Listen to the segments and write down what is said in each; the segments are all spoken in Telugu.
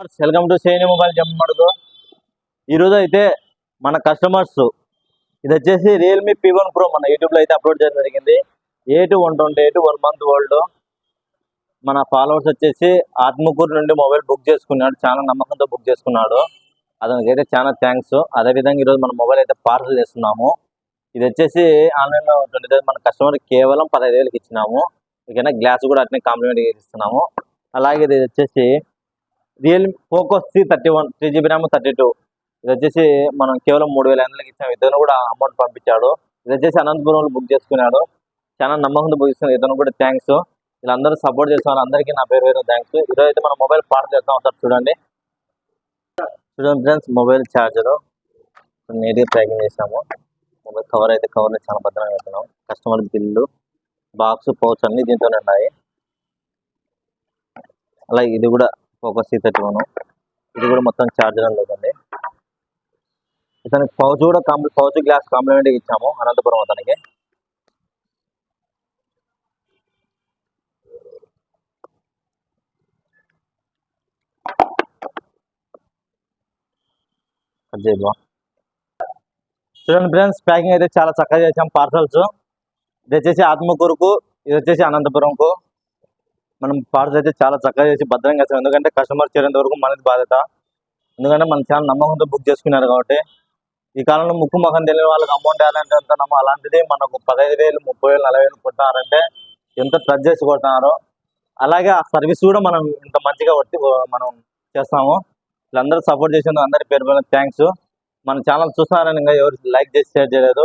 వెల్కమ్ టు సేని మొబైల్ జమ్మడుగు ఈరోజు అయితే మన కస్టమర్స్ ఇది వచ్చేసి రియల్మీ పీ వన్ ప్రో మన యూట్యూబ్లో అయితే అప్లోడ్ చేయడం జరిగింది. Eight one twenty eight one month old మన ఫాలోవర్స్ వచ్చేసి ఆత్మకూరు నుండి మొబైల్ బుక్ చేసుకున్నాడు. చాలా నమ్మకంతో బుక్ చేసుకున్నాడు. అతనికి అయితే చాలా థ్యాంక్స్ అదేవిధంగా ఈరోజు మన మొబైల్ అయితే పార్సల్ చేస్తున్నాము. ఇది వచ్చేసి ఆన్లైన్లో ట్వంటీ థౌసండ్ మన కస్టమర్ కేవలం పదహైదు వేలకి ఇచ్చినాము. ఓకేనా? గ్లాస్ కూడా అట్నే కాంప్లిమెంట్ ఇస్తున్నాము. అలాగే ఇది వచ్చేసి real Poco C thirty one three GB RAM thirty two ఇది వచ్చేసి మనం కేవలం మూడు వేల ఐదు ఇచ్చాము ఇతను కూడా అమౌంట్ పంపించాడు. ఇది వచ్చేసి అనంతపురంలో బుక్ చేసుకున్నాడు. చాలా నమ్మకంతో బుక్ చేసుకున్నాడు. ఇతను కూడా థ్యాంక్స్ వీళ్ళందరూ సపోర్ట్ చేసిన వాళ్ళందరికీ నా పేరు వేరే థ్యాంక్స్ ఈరోజు అయితే మన మొబైల్ పార్ట్ చేస్తాం ఒకసారి చూడండి. చూడండి ఫ్రెండ్స్ మొబైల్ ఛార్జరు నీట్గా ప్యాకింగ్ చేసాము మొబైల్ కవర్ అయితే కవర్ చాలా భద్రంగా పెడుతున్నాం. కస్టమర్ బిల్లు బాక్స్ పౌచ్ అన్ని దీంతోనే ఉన్నాయి. అలాగే ఇది కూడా ఫోకస్ సి థర్టీ వన్ ఇది కూడా మొత్తం ఛార్జర్ లేదండి. ఇతనికి పౌచ్ కూడా కంప్లీట్ పౌచ్ గ్లాస్ కాంప్లిమెంట్ ఇచ్చాము అనంతపురం అతనికి. అజయ్ చూడండి ఫ్రెండ్స్ ప్యాకింగ్ అయితే చాలా చక్కగా చేసాం పార్సల్స్. ఇది వచ్చేసి ఆత్మకూరుకు ఇది వచ్చేసి అనంతపురంకు. మనం పార్సల్ అయితే చాలా చక్కగా చేసి భద్రంగా చేస్తాం. ఎందుకంటే కస్టమర్ చేరేంత వరకు మనది బాధ్యత. ఎందుకంటే మనం చాలా నమ్మకంతో బుక్ చేసుకున్నారు కాబట్టి ఈ కాలంలో ముక్కు ముఖం తెలియని వాళ్ళకి అమౌంట్ వేయాలంటే వెళ్తున్నాము అలాంటిది మనకు పదహైదు వేలు ముప్పై వేలు నలభై వేలు కొట్టారంటే ఎంత ట్రస్ట్ చేసి కొడుతున్నారు. అలాగే ఆ సర్వీస్ కూడా మనం ఇంత మంచిగా కొట్టి మనం చేస్తాము. వీళ్ళందరూ సపోర్ట్ చేసిన అందరి పేరు పైన థ్యాంక్స్ మన ఛానల్ చూస్తున్నారని ఇంకా ఎవరు లైక్ చేసి షేర్ చేయలేదు.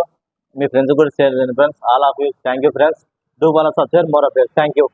మీ ఫ్రెండ్స్ కూడా షేర్ చేయండి friends all of you thank you friends do Bala subscribe more up thank you